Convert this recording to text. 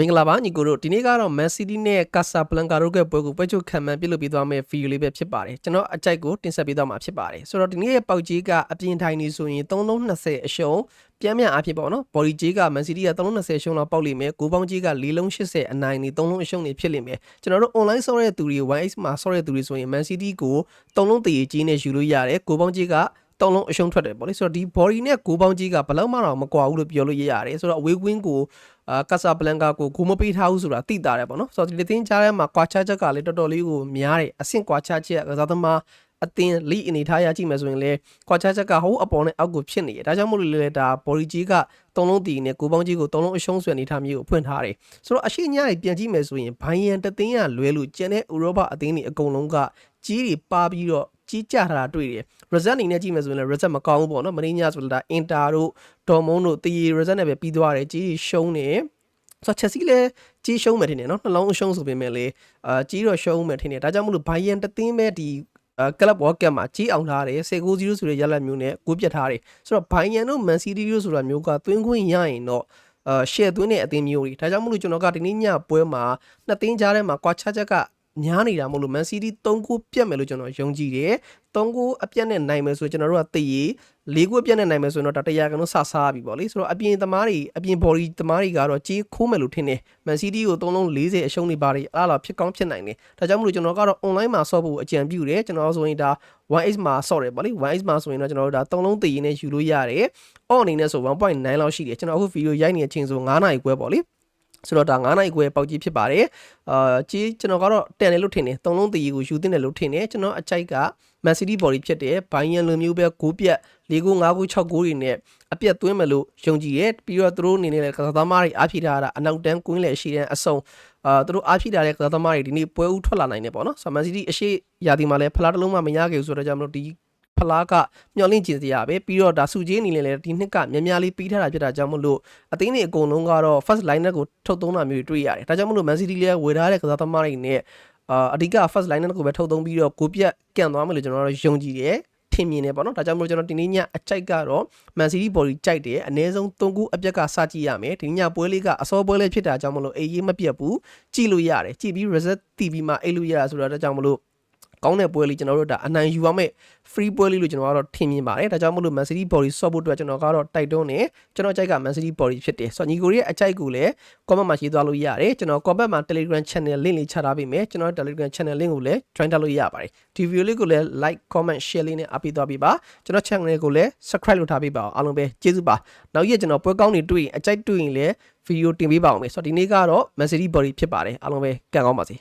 မင်္ဂလာပါညီကိုတို့ဒီနေ့ကတော့ Man City နဲ့ Casablanca တို့ရဲ့ပွဲကိုပွဲချုပ်ခံမှန်းပြုလုပ်ပေးသွားမယ့် video လေးပဲဖြစ်ပါတယ်ကျွန်တော်အကြိုက်ကိုတင်ဆက်ပေးသွားမှာဖြစ်ပါတယ်ဆိုတော့ဒီနေ့ရဲ့ပေါက်ကြီးကအပြင်ထိုင်နေဆိုရင်320အရှုံးပြန်ပြန်အဖြစ်ပေါ့နော် body ကြီးက Man City က320ရှုံးလောက်ပေါက်လိမ့်မယ်ကိုပေါင်းကြီးက4လုံး80အနိုင်နေ3လုံးအရှုံးနေဖြစ်လိမ့်မယ်ကျွန်တော်တို့ online ဆော့တဲ့သူတွေ 1x မှာဆော့တဲ့သူတွေဆိုရင် Man City ကို3လုံးတည်ကြီးနဲ့ယူလို့ရတယ်ကိုပေါင်းကြီးက တောင်းလုံးအရှုံးထွက်တယ်ပေါ့လေဆိုတော့ဒီ body နဲ့ကိုပေါင်းကြီးကဘယ်လောက်မှတော့မကွာဘူးလို့ပြောလို့ရရတယ်ဆိုတော့ away win ကိုအာကာဆာဘလန်ကာကိုဂိုးမပေးထားဘူးဆိုတာသိတာတယ်ပေါ့နော်ဆိုတော့ဒီသင်းကြားထဲမှာကွာခြားချက်ကလည်းတော်တော်လေးကိုများတယ်အဆင့်ကွာခြားချက်ကစားသမားအတင်းလိအနေထားရကြည့်မယ်ဆိုရင်လေကွာခြားချက်ကဟိုးအပေါ်နဲ့အောက်ကိုဖြစ်နေတယ်ဒါကြောင့်မို့လို့လေဒါဘော်ရီကြီးကသုံးလုံးတီနဲ့ကိုပေါင်းကြီးကိုသုံးလုံးအရှုံးဆွဲအနေထားမျိုးကိုဖွင့်ထားတယ်ဆိုတော့အရှိညတွေပြန်ကြည့်မယ်ဆိုရင်ဘိုင်ယန်တသင်းရလွဲလို့ကျန်တဲ့ဥရောပအသင်းတွေအကုန်လုံးကကြီးတွေပါပြီးတော့ ကြီးကြထားတာတွေ့တယ် result အနေနဲ့ကြည့်မယ်ဆိုရင်လည်း result မကောင်းဘူးပေါ့နော်မင်းညဆိုတော့ဒါ Inter တို့ Dortmund တို့တည် result နဲ့ပဲပြီးသွားတယ်ကြီးရှုံးနေဆိုတော့ချက်စီလည်းကြီးရှုံးမယ်ထင်တယ်နော်နှလုံးရှုံးဆိုပေမဲ့လေအာကြီးတော့ရှုံးမယ်ထင်တယ်ဒါကြောင့်မလို့ဘိုင်ယန်တသင်းပဲဒီကလပ်ဘောကက်မှာကြီးအောင်ထားတယ်16-0ဆိုတဲ့ရလဒ်မျိုးနဲ့ကိုပြတ်ထားတယ်ဆိုတော့ဘိုင်ယန်တို့မန်စီးတီးတို့ဆိုတာမျိုးကသွင်းခွင့်ရရင်တော့အာရှယ်သွင်းတဲ့အသင်းမျိုးတွေဒါကြောင့်မလို့ကျွန်တော်ကဒီနေ့ညပွဲမှာနှစ်သင်းကြားထဲမှာကွာခြားချက်က များနေတာမို့လို့ Man City 3ဂိုးပြတ်မယ်လို့ကျွန်တော်ယုံကြည်တယ်3ဂိုးအပြတ်နဲ့နိုင်မယ်ဆိုကျွန်တော်တို့ကသိရ၄ဂိုးအပြတ်နဲ့နိုင်မယ်ဆိုရင်တော့ဒါတရားကန်လို့ဆဆားပြီပေါ့လေဆိုတော့အပြင်သမားတွေအပြင် body သမားတွေကတော့ကြီးခိုးမယ်လို့ထင်တယ် Man City ကို3လုံး40အရှုံးနေပါတယ်အားလာဖြစ်ကောင်းဖြစ်နိုင်တယ်ဒါကြောင့်မလို့ကျွန်တော်ကတော့ online မှာဆော့ဖို့အကြံပြုတယ်ကျွန်တော်ဆိုရင်ဒါ 1x မှာဆော့တယ်ပေါ့လေ 1x မှာဆိုရင်တော့ကျွန်တော်တို့ဒါ3လုံးတည်ရင်းနဲ့ယူလို့ရတယ် on အနေနဲ့ဆို1.9လောက်ရှိတယ်ကျွန်တော်အခုဗီဒီယိုရိုက်နေတဲ့အချိန်ဆို9နာရီခွဲပေါ့လေ ဆိုတော့ဒါ9နိုင်ခွဲပေါက်ကြီးဖြစ်ပါတယ်အာကြီးကျွန်တော်ကတော့တန်တယ်လို့ထင်တယ်သုံးလုံးတည်ကိုယူသင့်တယ်လို့ထင်တယ်ကျွန်တော်အကြိုက်က Man City body ဖြစ်တယ်ဘိုင်းယန်လိုမျိုးပဲ6ပြက်4ဂိုး5ဂိုး6ဂိုးတွေနဲ့အပြက်သွင်းမယ်လို့ယုံကြည်တယ်ပြီးတော့သူတို့အနေနဲ့လည်းကစားသမားတွေအားဖြည့်ထားတာအနောက်တန်းကွင်းလည်းရှိတဲ့အစုံအာသူတို့အားဖြည့်ထားတဲ့ကစားသမားတွေဒီနေ့ပွဲဦးထွက်လာနိုင်တယ်ပေါ့နော်ဆိုတော့ Man City အရှိရာသီမှာလည်းဖလားတစ်လုံးမှမရခဲ့ဘူးဆိုတော့ကြောင့်မလို့ဒီ ဖလားကမျောလင့်ကျင်စရာပဲပြီးတော့ဒါစုချင်းအနေနဲ့လည်းဒီနှစ်ကများများလေးပြီးထားတာဖြစ်တာကြောင့်မလို့အသင်းတွေအကုန်လုံးကတော့ first liner ကိုထုတ်သုံးတာမျိုးတွေ့ရတယ်ဒါကြောင့်မလို့ Man City လည်းဝယ်ထားတဲ့ကစားသမားတွေနဲ့အာအဓိက first liner ကိုပဲထုတ်သုံးပြီးတော့ကိုပြက်ကန့်သွားမယ်လို့ကျွန်တော်တို့ယုံကြည်တယ်ထင်မြင်နေပေါ့နော်ဒါကြောင့်မလို့ကျွန်တော်ဒီနေ့ညအကြိုက်ကတော့ Man City body ကြိုက်တယ်အနည်းဆုံး3ခုအပြက်ကစကြည့်ရမယ်ဒီညပွဲလေးကအစောပွဲလေးဖြစ်တာကြောင့်မလို့အေးရေးမပြတ်ဘူးကြည့်လို့ရတယ်ကြည့်ပြီး reset TV မှာအိတ်လို့ရတာဆိုတော့ဒါကြောင့်မလို့ ကောင်းတဲ့ပွဲလေးကျွန်တော်တို့ဒါအနိုင်ယူရမယ့် free ပွဲလေးလို့ကျွန်တော်ကတော့ထင်မြင်ပါတယ်ဒါကြောင့်မို့လို့ Man City body ဆော့ဖို့အတွက်ကျွန်တော်ကတော့တိုက်တွန်းနေကျွန်တော်ကြိုက်က Man City body ဖြစ်တယ်ဆိုတော့ညီကိုရဲ့အကြိုက်ကိုလည်း comment မှာရေးသွားလို့ရတယ်ကျွန်တော် comment မှာ Telegram channel link လေးချထားပေးမယ်ကျွန်တော် Telegram channel link ကိုလည်း join တက်လို့ရပါတယ်ဒီ video လေးကိုလည်း like comment share လေးနဲ့အပိသွားပေးပါကျွန်တော် channel လေးကိုလည်း subscribe လုပ်ထားပေးပါအောင်အားလုံးပဲကျေးဇူးပါနောက်ရက်ကျွန်တော်ပွဲကောင်းတွေတွေ့ရင်အကြိုက်တွေ့ရင်လည်း video တင်ပေးပါအောင်မယ်ဆိုတော့ဒီနေ့ကတော့ Man City body ဖြစ်ပါတယ်အားလုံးပဲကံကောင်းပါစေ